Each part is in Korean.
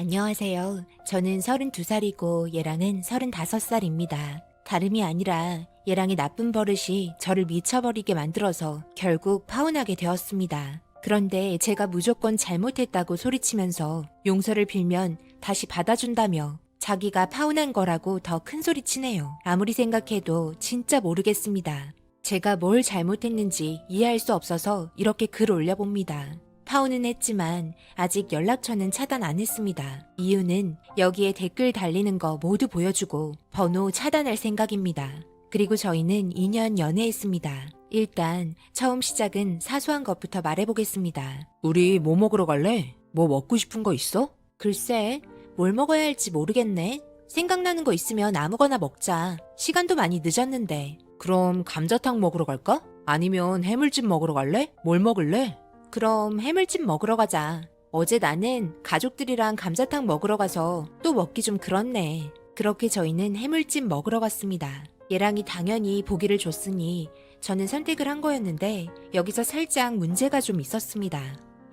안녕하세요. 저는 32살이고 얘랑은 35살입니다. 다름이 아니라 얘랑이 나쁜 버릇이 저를 미쳐버리게 만들어서 결국 파혼하게 되었습니다. 그런데 제가 무조건 잘못했다고 소리치면서 용서를 빌면 다시 받아준다며 자기가 파혼한 거라고 더 큰 소리 치네요. 아무리 생각해도 진짜 모르겠습니다. 제가 뭘 잘못했는지 이해할 수 없어서 이렇게 글 올려봅니다. 파혼은 했지만 아직 연락처는 차단 안 했습니다. 이유는 여기에 댓글 달리는 거 모두 보여주고 번호 차단할 생각입니다. 그리고 저희는 2년 연애했습니다. 일단 처음 시작은 사소한 것부터 말해보겠습니다. 우리 뭐 먹으러 갈래? 뭐 먹고 싶은 거 있어? 글쎄, 뭘 먹어야 할지 모르겠네. 생각나는 거 있으면 아무거나 먹자. 시간도 많이 늦었는데. 그럼 감자탕 먹으러 갈까? 아니면 해물찜 먹으러 갈래? 뭘 먹을래? 그럼 해물찜 먹으러 가자. 어제 나는 가족들이랑 감자탕 먹으러 가서 또 먹기 좀 그렇네. 그렇게 저희는 해물찜 먹으러 갔습니다. 얘랑이 당연히 보기를 줬으니 저는 선택을 한 거였는데 여기서 살짝 문제가 좀 있었습니다.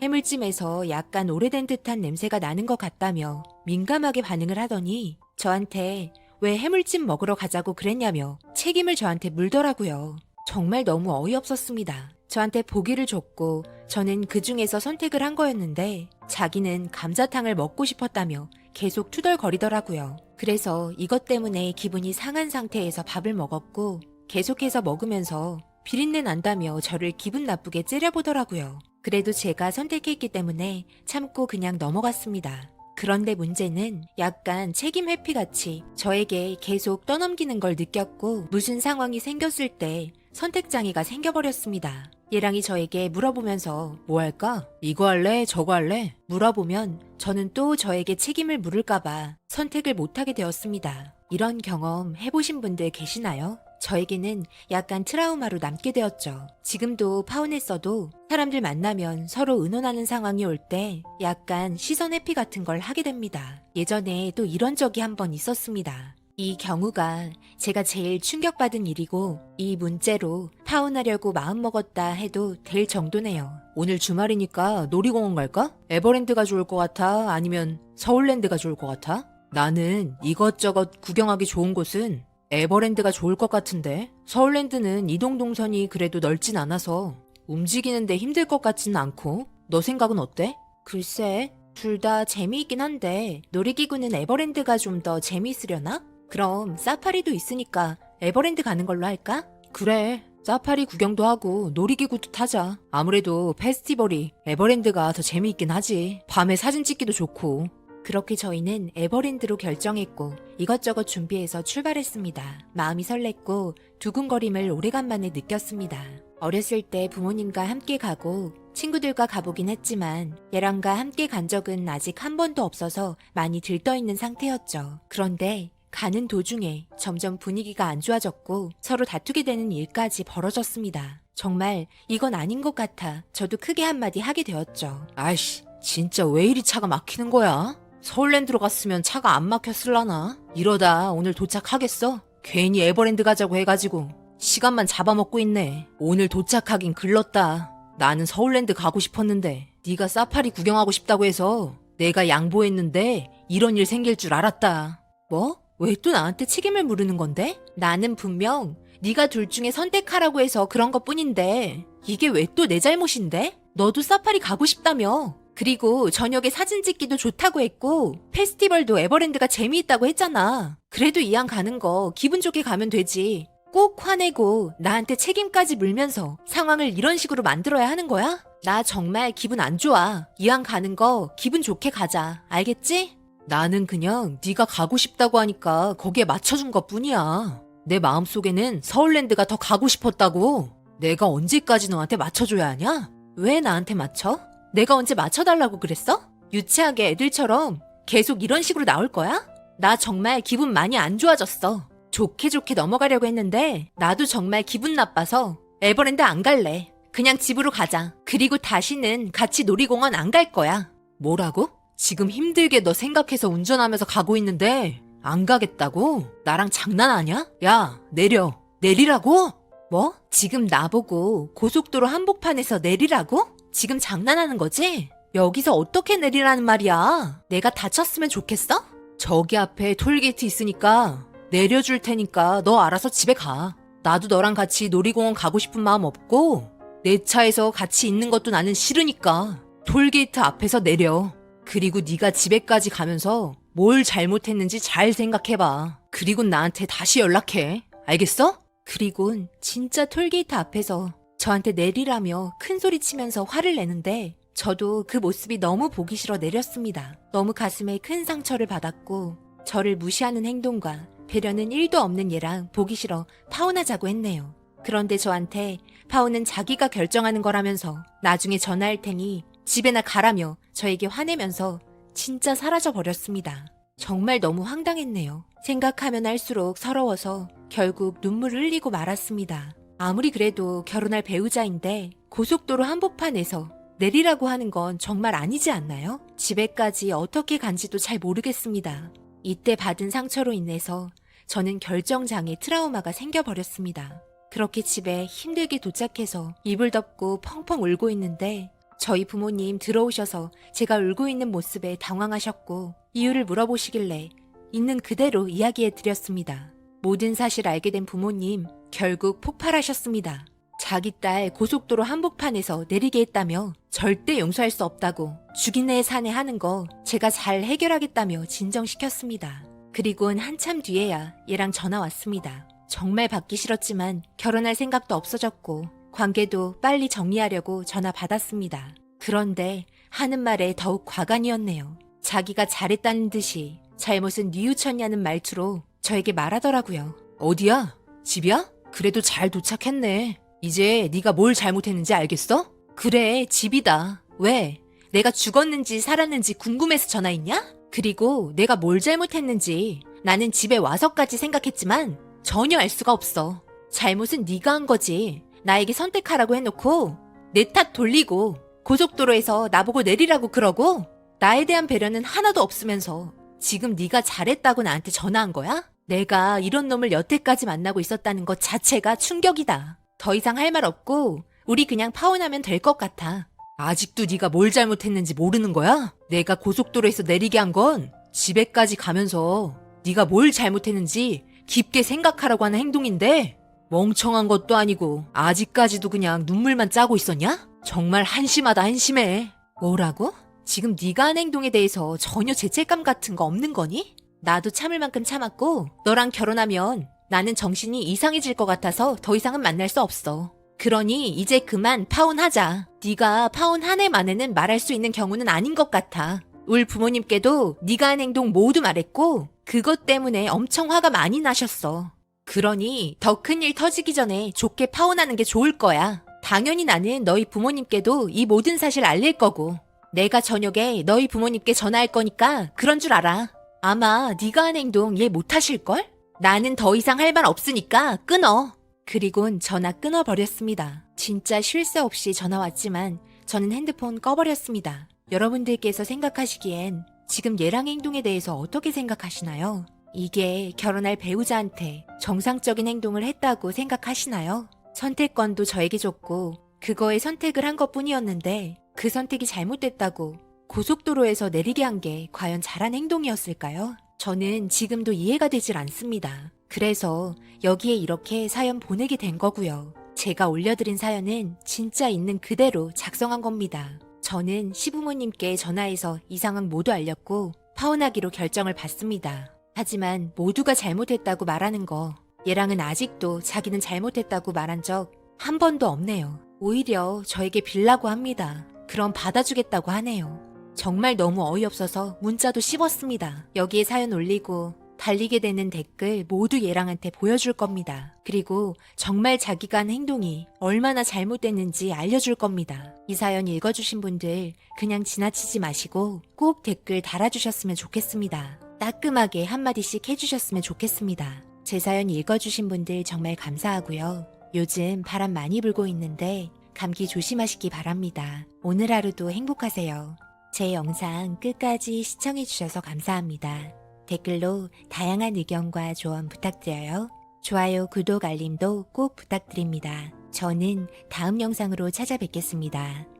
해물찜에서 약간 오래된 듯한 냄새가 나는 것 같다며 민감하게 반응을 하더니 저한테 왜 해물찜 먹으러 가자고 그랬냐며 책임을 저한테 물더라고요. 정말 너무 어이없었습니다. 저한테 보기를 줬고 저는 그 중에서 선택을 한 거였는데 자기는 감자탕을 먹고 싶었다며 계속 투덜거리더라고요. 그래서 이것 때문에 기분이 상한 상태에서 밥을 먹었고 계속해서 먹으면서 비린내 난다며 저를 기분 나쁘게 째려보더라고요. 그래도 제가 선택했기 때문에 참고 그냥 넘어갔습니다. 그런데 문제는 약간 책임 회피 같이 저에게 계속 떠넘기는 걸 느꼈고 무슨 상황이 생겼을 때 선택장애가 생겨버렸습니다. 얘랑이 저에게 물어보면서 뭐 할까? 이거 할래? 저거 할래? 물어보면 저는 또 저에게 책임을 물을까봐 선택을 못하게 되었습니다. 이런 경험 해보신 분들 계시나요? 저에게는 약간 트라우마로 남게 되었죠. 지금도 파혼했어도 사람들 만나면 서로 의논하는 상황이 올 때 약간 시선 회피 같은 걸 하게 됩니다. 예전에 또 이런 적이 한 번 있었습니다. 이 경우가 제가 제일 충격받은 일이고 이 문제로 파혼하려고 마음먹었다 해도 될 정도네요. 오늘 주말이니까 놀이공원 갈까? 에버랜드가 좋을 것 같아? 아니면 서울랜드가 좋을 것 같아? 나는 이것저것 구경하기 좋은 곳은 에버랜드가 좋을 것 같은데 서울랜드는 이동 동선이 그래도 넓진 않아서 움직이는데 힘들 것 같지는 않고 너 생각은 어때? 글쎄, 둘 다 재미있긴 한데 놀이기구는 에버랜드가 좀 더 재미있으려나? 그럼 사파리도 있으니까 에버랜드 가는 걸로 할까? 그래 사파리 구경도 하고 놀이기구도 타자 아무래도 페스티벌이 에버랜드가 더 재미있긴 하지 밤에 사진 찍기도 좋고 그렇게 저희는 에버랜드로 결정했고 이것저것 준비해서 출발했습니다. 마음이 설렜고 두근거림을 오래간만에 느꼈습니다. 어렸을 때 부모님과 함께 가고 친구들과 가보긴 했지만 얘랑과 함께 간 적은 아직 한 번도 없어서 많이 들떠있는 상태였죠. 그런데 가는 도중에 점점 분위기가 안 좋아졌고 서로 다투게 되는 일까지 벌어졌습니다. 정말 이건 아닌 것 같아 저도 크게 한마디 하게 되었죠. 아이씨 진짜 왜 이리 차가 막히는 거야? 서울랜드로 갔으면 차가 안 막혔을라나? 이러다 오늘 도착하겠어? 괜히 에버랜드 가자고 해가지고 시간만 잡아먹고 있네. 오늘 도착하긴 글렀다. 나는 서울랜드 가고 싶었는데 네가 사파리 구경하고 싶다고 해서 내가 양보했는데 이런 일 생길 줄 알았다. 뭐? 왜 또 나한테 책임을 물으는 건데? 나는 분명 네가 둘 중에 선택하라고 해서 그런 것 뿐인데 이게 왜 또 내 잘못인데? 너도 사파리 가고 싶다며. 그리고 저녁에 사진 찍기도 좋다고 했고 페스티벌도 에버랜드가 재미있다고 했잖아. 그래도 이왕 가는 거 기분 좋게 가면 되지. 꼭 화내고 나한테 책임까지 물면서 상황을 이런 식으로 만들어야 하는 거야? 나 정말 기분 안 좋아. 이왕 가는 거 기분 좋게 가자. 알겠지? 나는 그냥 네가 가고 싶다고 하니까 거기에 맞춰준 것 뿐이야. 내 마음속에는 서울랜드가 더 가고 싶었다고. 내가 언제까지 너한테 맞춰줘야 하냐? 왜 나한테 맞춰? 내가 언제 맞춰달라고 그랬어? 유치하게 애들처럼 계속 이런 식으로 나올 거야? 나 정말 기분 많이 안 좋아졌어. 좋게 좋게 넘어가려고 했는데 나도 정말 기분 나빠서 에버랜드 안 갈래. 그냥 집으로 가자. 그리고 다시는 같이 놀이공원 안 갈 거야. 뭐라고? 지금 힘들게 너 생각해서 운전하면서 가고 있는데 안 가겠다고? 나랑 장난하냐? 야, 내려. 내리라고? 뭐? 지금 나보고 고속도로 한복판에서 내리라고? 지금 장난하는 거지? 여기서 어떻게 내리라는 말이야? 내가 다쳤으면 좋겠어? 저기 앞에 톨게이트 있으니까 내려줄 테니까 너 알아서 집에 가. 나도 너랑 같이 놀이공원 가고 싶은 마음 없고 내 차에서 같이 있는 것도 나는 싫으니까 톨게이트 앞에서 내려. 그리고 네가 집에까지 가면서 뭘 잘못했는지 잘 생각해봐. 그리고 나한테 다시 연락해. 알겠어? 그리곤 진짜 톨게이트 앞에서 저한테 내리라며 큰 소리 치면서 화를 내는데 저도 그 모습이 너무 보기 싫어 내렸습니다. 너무 가슴에 큰 상처를 받았고 저를 무시하는 행동과 배려는 1도 없는 얘랑 보기 싫어 파혼하자고 했네요. 그런데 저한테 파혼은 자기가 결정하는 거라면서 나중에 전화할 테니 집에나 가라며 저에게 화내면서 진짜 사라져 버렸습니다. 정말 너무 황당했네요. 생각하면 할수록 서러워서 결국 눈물을 흘리고 말았습니다. 아무리 그래도 결혼할 배우자인데 고속도로 한복판에서 내리라고 하는 건 정말 아니지 않나요? 집에까지 어떻게 간지도 잘 모르겠습니다. 이때 받은 상처로 인해서 저는 결정장애 트라우마가 생겨버렸습니다. 그렇게 집에 힘들게 도착해서 이불 덮고 펑펑 울고 있는데 저희 부모님 들어오셔서 제가 울고 있는 모습에 당황하셨고 이유를 물어보시길래 있는 그대로 이야기해 드렸습니다. 모든 사실 알게 된 부모님 결국 폭발하셨습니다. 자기 딸 고속도로 한복판에서 내리게 했다며 절대 용서할 수 없다고 죽이네 사내 하는 거 제가 잘 해결하겠다며 진정시켰습니다. 그리곤 한참 뒤에야 얘랑 전화 왔습니다. 정말 받기 싫었지만 결혼할 생각도 없어졌고 관계도 빨리 정리하려고 전화 받았습니다. 그런데 하는 말에 더욱 과간이었네요. 자기가 잘했다는 듯이 잘못은 뉘우쳤냐는 말투로 저에게 말하더라고요. 어디야? 집이야? 그래도 잘 도착했네. 이제 네가 뭘 잘못했는지 알겠어? 그래, 집이다. 왜? 내가 죽었는지 살았는지 궁금해서 전화했냐? 그리고 내가 뭘 잘못했는지 나는 집에 와서까지 생각했지만 전혀 알 수가 없어. 잘못은 네가 한 거지. 나에게 선택하라고 해놓고 내 탓 돌리고 고속도로에서 나보고 내리라고 그러고 나에 대한 배려는 하나도 없으면서 지금 네가 잘했다고 나한테 전화한 거야? 내가 이런 놈을 여태까지 만나고 있었다는 것 자체가 충격이다. 더 이상 할 말 없고 우리 그냥 파혼하면 될 것 같아. 아직도 네가 뭘 잘못했는지 모르는 거야? 내가 고속도로에서 내리게 한 건 집에까지 가면서 네가 뭘 잘못했는지 깊게 생각하라고 하는 행동인데 멍청한 것도 아니고 아직까지도 그냥 눈물만 짜고 있었냐? 정말 한심하다 한심해. 뭐라고? 지금 네가 한 행동에 대해서 전혀 죄책감 같은 거 없는 거니? 나도 참을 만큼 참았고 너랑 결혼하면 나는 정신이 이상해질 것 같아서 더 이상은 만날 수 없어. 그러니 이제 그만 파혼하자. 네가 파혼 한 해 만에는 말할 수 있는 경우는 아닌 것 같아. 울 부모님께도 네가 한 행동 모두 말했고 그것 때문에 엄청 화가 많이 나셨어. 그러니 더 큰 일 터지기 전에 좋게 파혼하는 게 좋을 거야. 당연히 나는 너희 부모님께도 이 모든 사실 알릴 거고 내가 저녁에 너희 부모님께 전화할 거니까 그런 줄 알아. 아마 네가 한 행동 이해 못 하실걸? 나는 더 이상 할 말 없으니까 끊어. 그리곤 전화 끊어버렸습니다. 진짜 쉴 새 없이 전화 왔지만 저는 핸드폰 꺼버렸습니다. 여러분들께서 생각하시기엔 지금 얘랑 행동에 대해서 어떻게 생각하시나요? 이게 결혼할 배우자한테 정상적인 행동을 했다고 생각하시나요? 선택권도 저에게 줬고 그거에 선택을 한 것 뿐이었는데 그 선택이 잘못됐다고 고속도로에서 내리게 한 게 과연 잘한 행동이었을까요? 저는 지금도 이해가 되질 않습니다. 그래서 여기에 이렇게 사연 보내게 된 거고요. 제가 올려드린 사연은 진짜 있는 그대로 작성한 겁니다. 저는 시부모님께 전화해서 이 상황 모두 알렸고 파혼하기로 결정을 받습니다. 하지만 모두가 잘못했다고 말하는 거 얘랑은 아직도 자기는 잘못했다고 말한 적 한 번도 없네요. 오히려 저에게 빌라고 합니다. 그럼 받아주겠다고 하네요. 정말 너무 어이없어서 문자도 씹었습니다. 여기에 사연 올리고 달리게 되는 댓글 모두 얘랑한테 보여줄 겁니다. 그리고 정말 자기가 한 행동이 얼마나 잘못됐는지 알려줄 겁니다. 이 사연 읽어주신 분들 그냥 지나치지 마시고 꼭 댓글 달아주셨으면 좋겠습니다. 따끔하게 한마디씩 해주셨으면 좋겠습니다. 제 사연 읽어주신 분들 정말 감사하고요. 요즘 바람 많이 불고 있는데 감기 조심하시기 바랍니다. 오늘 하루도 행복하세요. 제 영상 끝까지 시청해주셔서 감사합니다. 댓글로 다양한 의견과 조언 부탁드려요. 좋아요, 구독, 알림도 꼭 부탁드립니다. 저는 다음 영상으로 찾아뵙겠습니다.